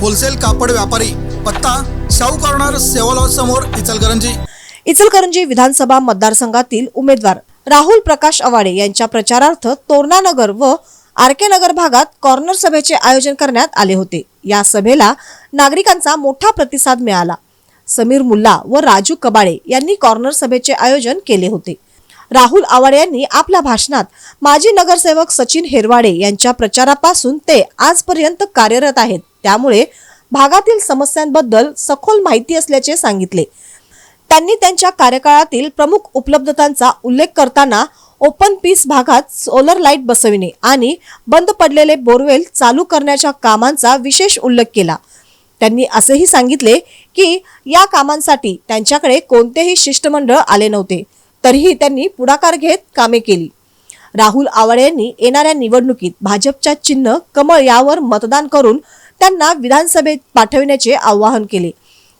Wholesale कापड व्यापारी पत्ता शाहू कॉर्नर सेवा समोर इचलकरंजी. इचलकरंजी विधानसभा मतदारसंघातील उमेदवार राहुल प्रकाश अवाडे यांच्या प्रचारार्थ तोरणानगर व आरके नगर भागात कॉर्नर सभेचे आयोजन करण्यात आले होते. या सभेला नागरिकांचा मोठा प्रतिसाद मिळाला. समीर मुल्ला व राजू कबाळे यांनी कॉर्नर सभेचे आयोजन केले होते. राहुल आवाडे यांनी आपल्या भाषणात माजी नगरसेवक सचिन हेरवाडे यांच्या प्रचारापासून ते आजपर्यंत कार्यरत आहेत. त्यामुळे भागातील समस्यांबद्दल सखोल माहिती असल्याचे सांगितले. त्यांनी त्यांच्या कार्यकाळातील प्रमुख उपलब्धतांचा उल्लेख करताना ओपन पीस भागात सोलर लाइट बसविणे आणि बंद पडलेले बोरवेल चालू करण्याच्या कामांचा विशेष उल्लेख केला. त्यांनी असेही सांगितले की या कामांसाठी त्यांच्याकडे कोणतेही शिष्टमंडळ आले नव्हते तरीही त्यांनी पुढाकार घेत कामे केली. राहुल आवाडे यांनी येणाऱ्या निवडणुकीत भाजपच्या चिन्ह कमळ यावर मतदान करून त्यांना विधानसभेत पाठविण्याचे आवाहन केले.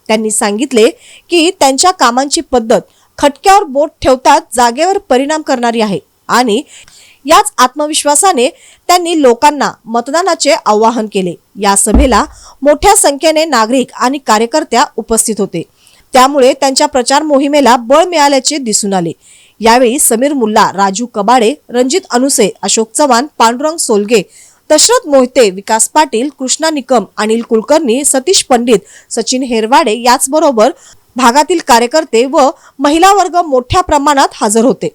त्यांनी सांगितले की त्यांच्या कामांची पद्धत खटक्यावर बोट ठेवतात जागेवर परिणाम करणारी आहे आणि याच आत्मविश्वासाने त्यांनी लोकांना मतदानाचे आवाहन केले. या सभेला मोठ्या संख्येने नागरिक आणि कार्यकर्त्या उपस्थित होते. त्यामुळे त्यांच्या प्रचार मोहिमेला बळ मिळाल्याचे दिसून आले. यावेळी समीर मुल्ला राजू कबाडे रणजित अनुसे अशोक चव्हाण पांडुरंग सोलगे दशरथ मोहिते विकास पाटील कृष्णा निकम अनिल कुलकर्णी सतीश पंडित सचिन हेरवाडे याचबरोबर भागातील कार्यकर्ते व महिला वर्ग मोठ्या प्रमाणात हजर होते.